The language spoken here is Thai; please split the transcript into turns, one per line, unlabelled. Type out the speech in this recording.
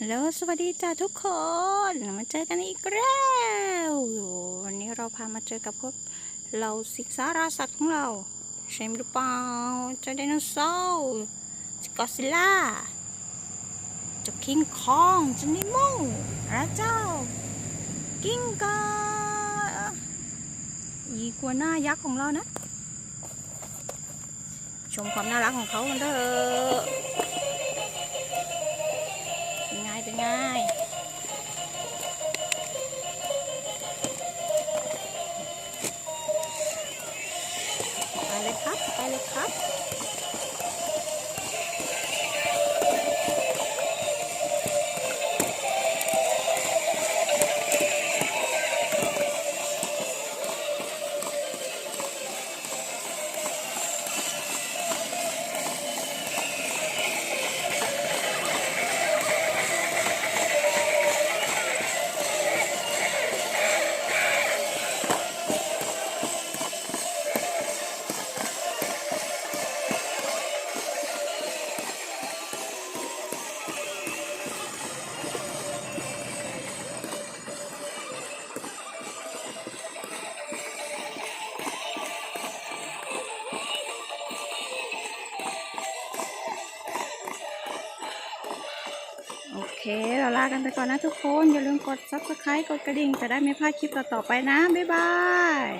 ฮัลโหลสวัสดีจ้าทุกคน มาเจอกันอีกแล้ววันนี้เราพามาเจอกับพวกเราสิกสาราสัตว์ของเราใช่หรือเปล่าเจ้าไดโนเสาร์จ้ากอซิลล่าเจ้าคิงคองเจ้านิโมและเจ้า กิ้งกาอีกัวหน้ายักษ์ของเรานะ ชมความน่ารักของเขากันเถอะ เลยครับ ไปเลยครับ เคเราลากันไปก่อนนะทุกคน อย่าลืมกด subscribe กดกระดิ่ง จะได้ไม่พลาดคลิปต่อๆไปนะ บ๊ายบาย